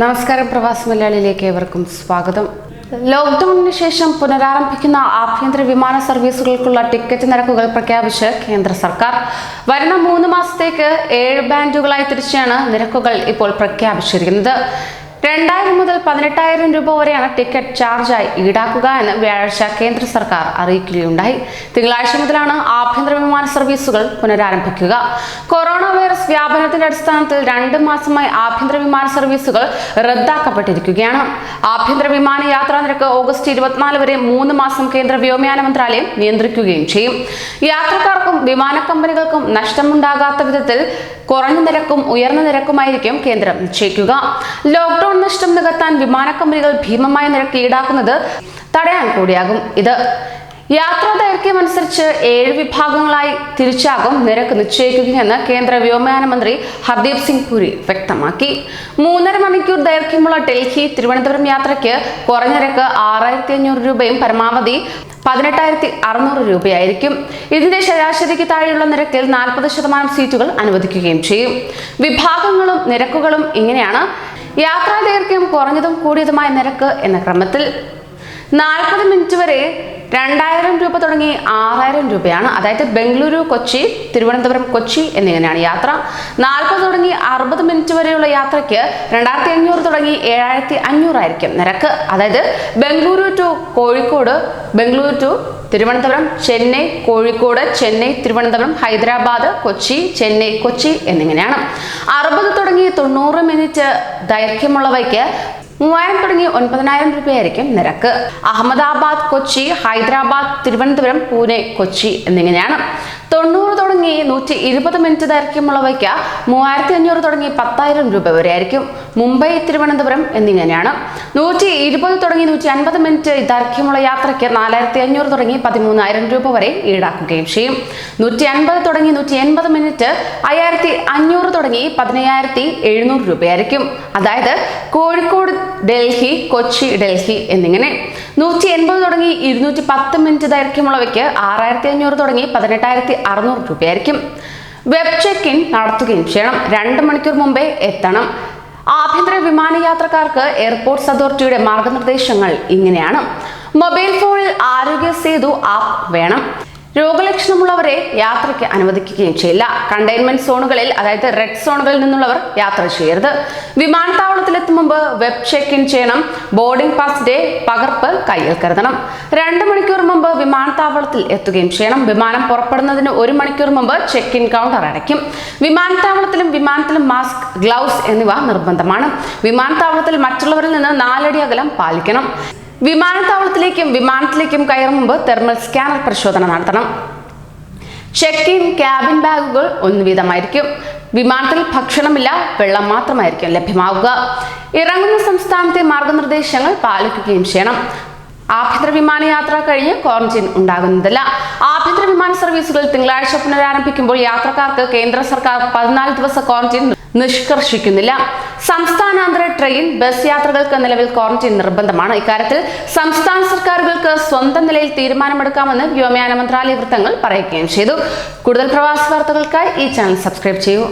നമസ്കാരം പ്രവാസി മലയാളിയിലേക്ക് ഏവർക്കും സ്വാഗതം. ലോക്ക്ഡൌണിന് ശേഷം പുനരാരംഭിക്കുന്ന ആഭ്യന്തര വിമാന സർവീസുകൾക്കുള്ള ടിക്കറ്റ് നിരക്കുകൾ പ്രഖ്യാപിച്ച് കേന്ദ്ര സർക്കാർ. വരുന്ന മൂന്ന് മാസത്തേക്ക് ഏഴ് ബാൻഡുകളായി തിരിച്ചാണ് നിരക്കുകൾ ഇപ്പോൾ പ്രഖ്യാപിച്ചിരിക്കുന്നത്. രണ്ടായിരം മുതൽ പതിനെട്ടായിരം രൂപ വരെയാണ് ടിക്കറ്റ് ചാർജായി ഈടാക്കുക എന്ന് വ്യാഴാഴ്ച കേന്ദ്ര സർക്കാർ അറിയിക്കുകയുണ്ടായി. തിങ്കളാഴ്ച മുതലാണ് ആഭ്യന്തര വിമാന സർവീസുകൾ പുനരാരംഭിക്കുക. കൊറോണ വൈറസ് വ്യാപനത്തിന്റെ അടിസ്ഥാനത്തിൽ രണ്ട് മാസമായി ആഭ്യന്തര വിമാന സർവീസുകൾ റദ്ദാക്കപ്പെട്ടിരിക്കുകയാണ്. ആഭ്യന്തര വിമാന യാത്രാ നിരക്ക് ഓഗസ്റ്റ് ഇരുപത്തിനാല് വരെ മൂന്ന് മാസം കേന്ദ്ര വ്യോമയാന മന്ത്രാലയം നിയന്ത്രിക്കുകയും ചെയ്യും. യാത്രക്കാർക്കും വിമാന കമ്പനികൾക്കും നഷ്ടമുണ്ടാകാത്ത വിധത്തിൽ കുറഞ്ഞ നിരക്കും ഉയർന്ന നിരക്കുമായിരിക്കും കേന്ദ്രം നിശ്ചയിക്കുക. ലോക്ഡൌൺ നഷ്ടം നികത്താൻ വിമാന കമ്പനികൾ ഭീമമായ നിരക്ക് ഈടാക്കുന്നത് തടയാൻ കൂടിയാകും. ഇത് യാത്രാ ദൈർഘ്യമനുസരിച്ച് ഏഴ് വിഭാഗങ്ങളായി തിരിച്ചാകും നിരക്ക് നിശ്ചയിക്കുകയെന്ന് കേന്ദ്ര വ്യോമയാന മന്ത്രി ഹർദീപ് സിംഗ് പുരി വ്യക്തമാക്കി. മൂന്നര മണിക്കൂർ ദൈർഘ്യമുള്ള ഡൽഹി തിരുവനന്തപുരം യാത്രയ്ക്ക് കുറഞ്ഞ നിരക്ക് ആറായിരത്തി അഞ്ഞൂറ് രൂപയും പരമാവധി പതിനെട്ടായിരത്തി അറുന്നൂറ് രൂപയായിരിക്കും. ഇതിന്റെ ശരാശരിക്ക് താഴെയുള്ള നിരക്കിൽ നാൽപ്പത് ശതമാനം സീറ്റുകൾ അനുവദിക്കുകയും ചെയ്യും. വിഭാഗങ്ങളും നിരക്കുകളും ഇങ്ങനെയാണ്. യാത്രാ ദൈർഘ്യം കുറഞ്ഞതും കൂടിയതുമായ നിരക്ക് എന്ന ക്രമത്തിൽ നാൽപ്പത് മിനിറ്റ് വരെ രണ്ടായിരം രൂപ തുടങ്ങി ആറായിരം രൂപയാണ്. അതായത് ബംഗളൂരു കൊച്ചി തിരുവനന്തപുരം കൊച്ചി എന്നിങ്ങനെയാണ് യാത്ര. നാൽപ്പത് തുടങ്ങി അറുപത് മിനിറ്റ് വരെയുള്ള യാത്രയ്ക്ക് രണ്ടായിരത്തി അഞ്ഞൂറ് തുടങ്ങി ഏഴായിരത്തി അഞ്ഞൂറായിരിക്കും നിരക്ക്. അതായത് ബംഗളൂരു ടു കോഴിക്കോട് ബംഗളൂരു ടു തിരുവനന്തപുരം ചെന്നൈ കോഴിക്കോട് ചെന്നൈ തിരുവനന്തപുരം ഹൈദരാബാദ് കൊച്ചി ചെന്നൈ കൊച്ചി എന്നിങ്ങനെയാണ്. അറുപത് തുടങ്ങി തൊണ്ണൂറ് മിനിറ്റ് ദൈർഘ്യമുള്ളവയ്ക്ക് മൂവായിരം തുടങ്ങി ഒൻപതിനായിരം രൂപയായിരിക്കും നിരക്ക്. അഹമ്മദാബാദ് കൊച്ചി ഹൈദരാബാദ് തിരുവനന്തപുരം പൂനെ കൊച്ചി എന്നിങ്ങനെയാണ്. തൊണ്ണൂറ് തുടങ്ങി നൂറ്റി ഇരുപത് മിനിറ്റ് ദൈർഘ്യമുള്ളവയ്ക്ക് മൂവായിരത്തി അഞ്ഞൂറ് തുടങ്ങി പത്തായിരം രൂപ വരെ ആയിരിക്കും മുംബൈ തിരുവനന്തപുരം എന്നിങ്ങനെയാണ്. നൂറ്റി ഇരുപത് തുടങ്ങി നൂറ്റി അൻപത് മിനിറ്റ് ദൈർഘ്യമുള്ള യാത്രയ്ക്ക് നാലായിരത്തി അഞ്ഞൂറ് തുടങ്ങി പതിമൂന്നായിരം രൂപ വരെ ഈടാക്കുകയും ചെയ്യും. നൂറ്റി അൻപത് തുടങ്ങി നൂറ്റി എൺപത് മിനിറ്റ് അയ്യായിരത്തി അഞ്ഞൂറ് തുടങ്ങി പതിനയ്യായിരത്തി എഴുന്നൂറ് രൂപയായിരിക്കും. അതായത് കോഴിക്കോട് ഡൽഹി കൊച്ചി ഡൽഹി എന്നിങ്ങനെ. നൂറ്റി എൺപത് തുടങ്ങി ഇരുന്നൂറ്റി പത്ത് മിനിറ്റ് ദൈർഘ്യമുള്ളവയ്ക്ക് ആറായിരത്തി അഞ്ഞൂറ് തുടങ്ങി പതിനെട്ടായിരത്തി അറുന്നൂറ് രൂപയായിരിക്കും. വെബ് ചെക്ക് ഇൻ നടത്തുകയും ചെയ്യണം. രണ്ട് മണിക്കൂർ മുമ്പേ എത്തണം. ആഭ്യന്തര വിമാനയാത്രക്കാർക്ക് എയർപോർട്ട്സ് അതോറിറ്റിയുടെ മാർഗനിർദ്ദേശങ്ങൾ ഇങ്ങനെയാണ്. മൊബൈൽ ഫോണിൽ ആരോഗ്യ സേതു ആപ്പ് വേണം. രോഗലക്ഷണമുള്ളവരെ യാത്രയ്ക്ക് അനുവദിക്കുകയും ചെയ്യില്ല. കണ്ടെയ്ൻമെന്റ് സോണുകളിൽ അതായത് റെഡ് സോണുകളിൽ നിന്നുള്ളവർ യാത്ര ചെയ്യരുത്. വിമാനത്താവളത്തിലെത്തും മുമ്പ് വെബ് ചെക്ക് ഇൻ ചെയ്യണം ബോർഡിംഗ് പാസിന്റെ പകർപ്പ് കയ്യിൽ കരുതണം. രണ്ട് മണിക്കൂർ മുമ്പ് വിമാനത്താവളത്തിൽ എത്തുകയും ചെയ്യണം. വിമാനം പുറപ്പെടുന്നതിന് ഒരു മണിക്കൂർ മുമ്പ് ചെക്ക് ഇൻ കൗണ്ടർ അടയ്ക്കും. വിമാനത്താവളത്തിലും വിമാനത്തിലും മാസ്ക് ഗ്ലൗസ് എന്നിവ നിർബന്ധമാണ്. വിമാനത്താവളത്തിൽ മറ്റുള്ളവരിൽ നിന്ന് നാലടി അകലം പാലിക്കണം. വിമാനത്താവളത്തിലേക്കും വിമാനത്തിലേക്കും കയറും മുമ്പ് തെർമൽ സ്കാനർ പരിശോധന നടത്തണം. ചെക്ക് ഇൻ ക്യാബിൻ ബാഗുകൾ ഒന്ന് വീതമായിരിക്കും വിമാനത്തിൽ ഭക്ഷണമില്ല വെള്ളം മാത്രമായിരിക്കും ലഭ്യമാവുക. ഇറങ്ങുന്ന സംസ്ഥാനത്തെ മാർഗനിർദ്ദേശങ്ങൾ പാലിക്കുകയും ചെയ്യണം. ആഭ്യന്തര വിമാനയാത്ര കഴിഞ്ഞ് ക്വാറന്റൈൻ ഉണ്ടാകുന്നതല്ല. ആഭ്യന്തര വിമാന സർവീസുകൾ തിങ്കളാഴ്ച പുനരാരംഭിക്കുമ്പോൾ യാത്രക്കാർക്ക് കേന്ദ്ര സർക്കാർ പതിനാല് ദിവസ ക്വാറന്റൈൻ നിഷ്കർഷിക്കുന്നില്ല. സംസ്ഥാനാന്തര ട്രെയിൻ ബസ് യാത്രകൾക്ക് നിലവിൽ ക്വാറന്റൈൻ നിർബന്ധമാണ്. ഇക്കാര്യത്തിൽ സംസ്ഥാന സർക്കാരുകൾക്ക് സ്വന്തം നിലയിൽ തീരുമാനമെടുക്കാമെന്ന് വ്യോമയാന മന്ത്രാലയ വൃത്തങ്ങൾ പറയുകയും ചെയ്തു. കൂടുതൽ പ്രവാസ വാർത്തകൾക്കായി ഈ ചാനൽ സബ്സ്ക്രൈബ് ചെയ്യൂ.